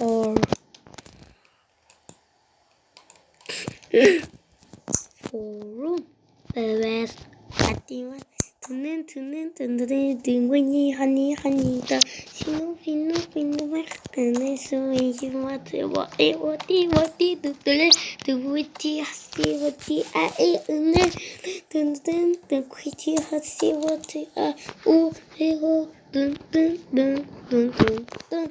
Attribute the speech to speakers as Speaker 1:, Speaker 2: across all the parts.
Speaker 1: 哦，哦，贝贝，阿丁娃，嘟嫩嘟嫩嘟嘟嫩，嘟我妮哈妮哈妮哒，新妞新妞新妞娃，嘟嫩嘟嫩新娃子，我爱我的我的嘟嘟嘞，嘟我地阿西我地爱爱嫩，嘟嘟嘟快去阿西我地爱，呜嘿呼，嘟嘟嘟嘟嘟嘟。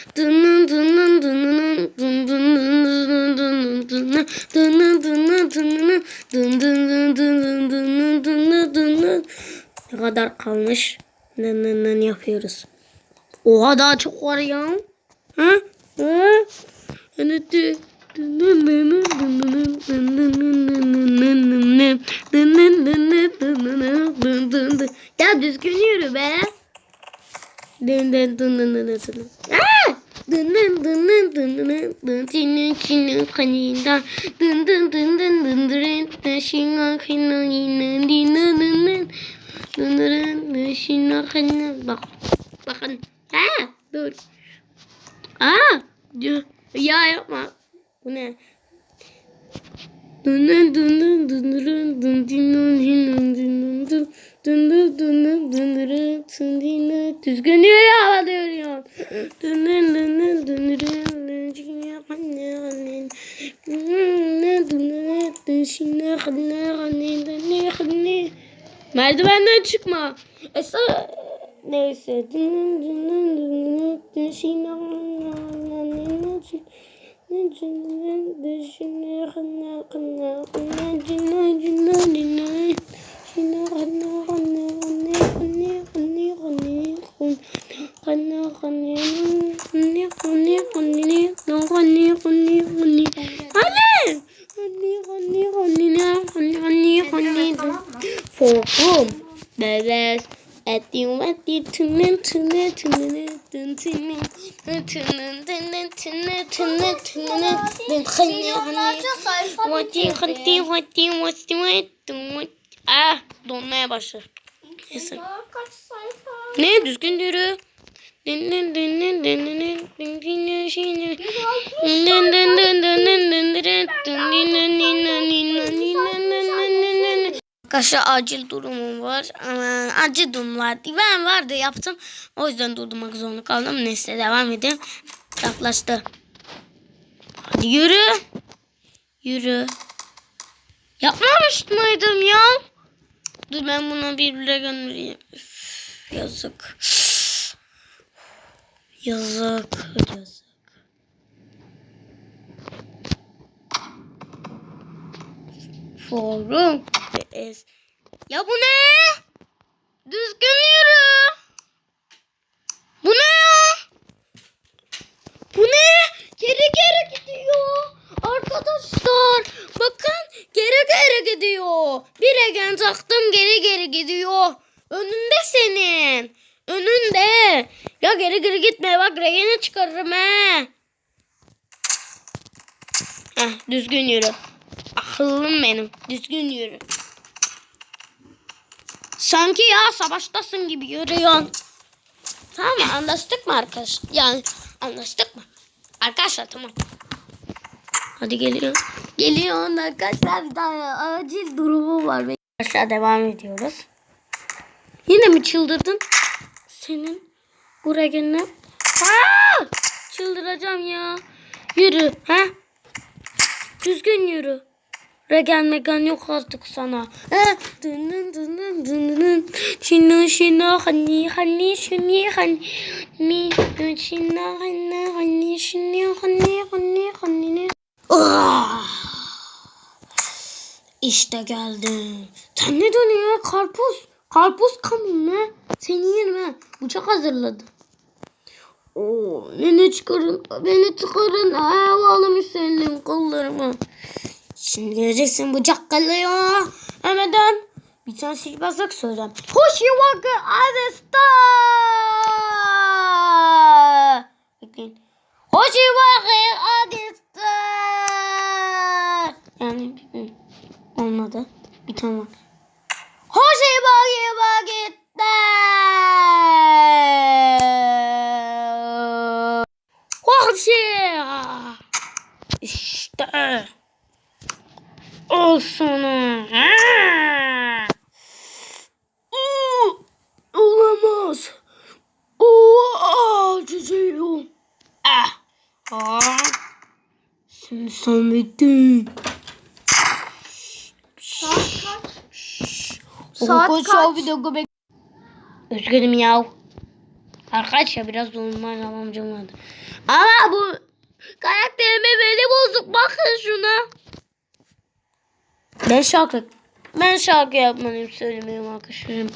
Speaker 1: Ne kadar kalmış? Nın nın nın yapıyoruz. Oha daha çok var ya. Ha? Ha? Evet. Ya düzgün yürü be. Dın dın dın dın dın dın dın. Aa! Dın dın dın dın dın dın dın dın dın dın dın dın dın dın dın şina kina yine dina dın dın dın dın dın şina kina bak bakın ha dur aa ya, ya yapma bu ne dın dın dın dın dın dın dın dın dın dın dın dın dın Dın dın dın dın dın dın dın dın Merdivenden çıkma. Esa neyse. Oğlum. Bebes. Ettim ettim tının tının tının tının tının Ah donmaya başladı. Neyse. Ne düzgün yürü. Arkadaşlar acil durumum var acil durumlar değil. Ben vardı yaptım. O yüzden durdurmak zorunda kaldım. Neyse devam edeyim. Yaklaştı. Hadi yürü. Yürü. Yapmamış mıydım ya? Dur ben buna bir lira göndereyim. Yazık. Yazık. Yazık. Forum. Es. Ya bu ne? Düzgün yürü. Bu ne ya? Bu ne? Geri geri gidiyor. Arkadaşlar bakın geri geri gidiyor. Bir regen taktım geri geri gidiyor. Önünde senin. Önünde. Ya geri geri gitme bak regeni çıkarırım he. Heh, düzgün yürü. Akıllım benim. Düzgün yürü. Sanki ya savaştasın gibi yürüyorsun. Tamam? Anlaştık mı arkadaş? Yani anlaştık mı? Arkadaşlar tamam. Hadi geliyor. Geliyor arkadaşlar bir tane acil durumu var. Arkadaşlar devam ediyoruz. Yine mi çıldırdın? Senin bu regenle. Aa! Çıldıracağım ya. Yürü. ha? Düzgün yürü. Regen megan yok artık sana. Ha? Dının dının dının. Şino şino hani hani şuni hani. Mi şino hani hani şino hani hani hani. Ah! İşte geldim. Sen ne dönüyor? Karpuz. Karpuz kamun ne? Seni yerim ha. Bıçak hazırladı. Oo, beni çıkarın. Beni çıkarın. Havalı senin kollarımı. Şimdi göreceksin bıçak kalıyor. Hemen bir tane sihirbazlık söyleyeceğim. Hoşi wakı adesta. Bekleyin. Hoşi wakı adesta. Yani olmadı. Bir tane var. Hoşi wakı vakıtta. Hoşi. İşte olsun. Oo, olamaz. Oo, çocuğum. Ah. Aa. Sen sen bittin.
Speaker 2: Saat kaç?
Speaker 1: Saat kaç? Saat kaç? Üzgünüm yav. Arkadaşlar biraz normal amcam vardı. Ama bu karakterime böyle bozuk. Bakın şuna. Ben şarkı ben şarkı yapmalıyım söylemiyorum arkadaşlarım.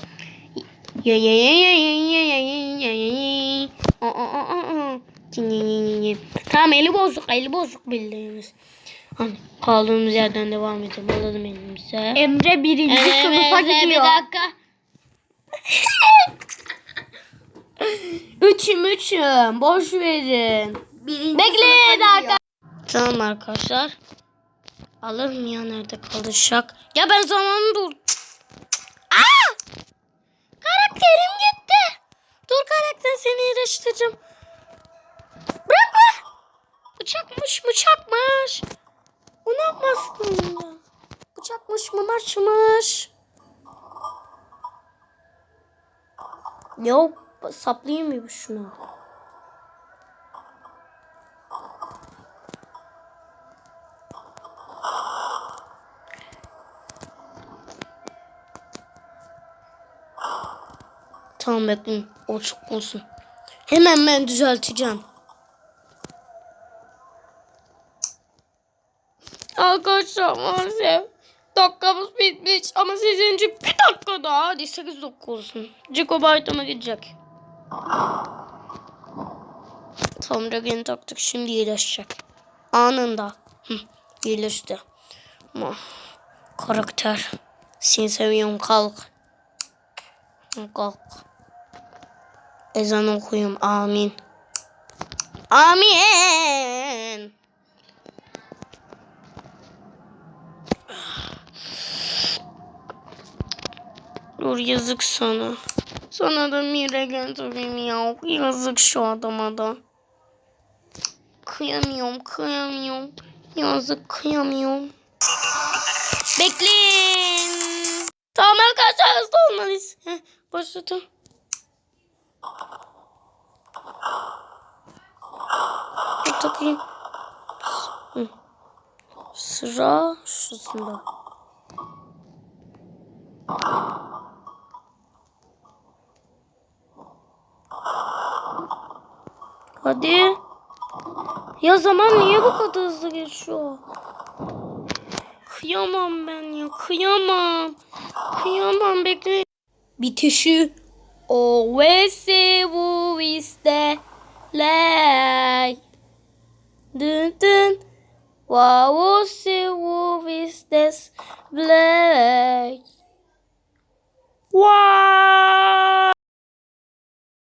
Speaker 1: Ya ya ya ya ya ya ya ya ya ya. Aa. Tin, tin, tin, tin. Tamam eli bozuk eli bozuk bildiğimiz. Hani kaldığımız yerden devam edelim. Alalım elimize.
Speaker 2: Emre birinci sınıfa
Speaker 1: Evet,
Speaker 2: gidiyor.
Speaker 1: Bir dakika. üçüm üçüm. Boş verin.
Speaker 2: Birinci
Speaker 1: Bekleyin
Speaker 2: sınıfa gidiyor.
Speaker 1: arkadaşlar. Arkadaşlar. Alırım ya nerede kalacak? Ya ben zamanı dur. Aa! Karakterim gitti. Dur karakter seni iyileştireceğim. Bırakma. Bıçakmış bıçakmış. Bu ne yapmazsın ya? Bıçakmış mımaçmış. Yok saplayayım mı şunu? Tamam bekleyin. O çıkmasın. Hemen ben düzelteceğim. Arkadaşlar maalesef dakikamız bitmiş ama sizinci bir dakika daha hadi 8 dakika olsun. Gigabyte'ıma gidecek. Tam regen taktık şimdi iyileşecek. Anında. Hı, iyileşti. Ama karakter. Seni seviyorum kalk. Kalk. Ezan okuyum. Amin. Amin. Dur yazık sana. Sana da mire getireyim ya. Yazık şu adama da. Kıyamıyorum, kıyamıyorum. Yazık kıyamıyorum. Bekleyin. Tamam arkadaşlar hızlı olmalıyız. Heh, başladım. Dur takayım. Hı. Sıra şusunda. Hadi. Ya zaman niye bu kadar hızlı geçiyor? Kıyamam ben ya. Kıyamam. Kıyamam bekle. Bitişi. O vese bu iste lay. dun dun. Wow, see who is this black? Wow!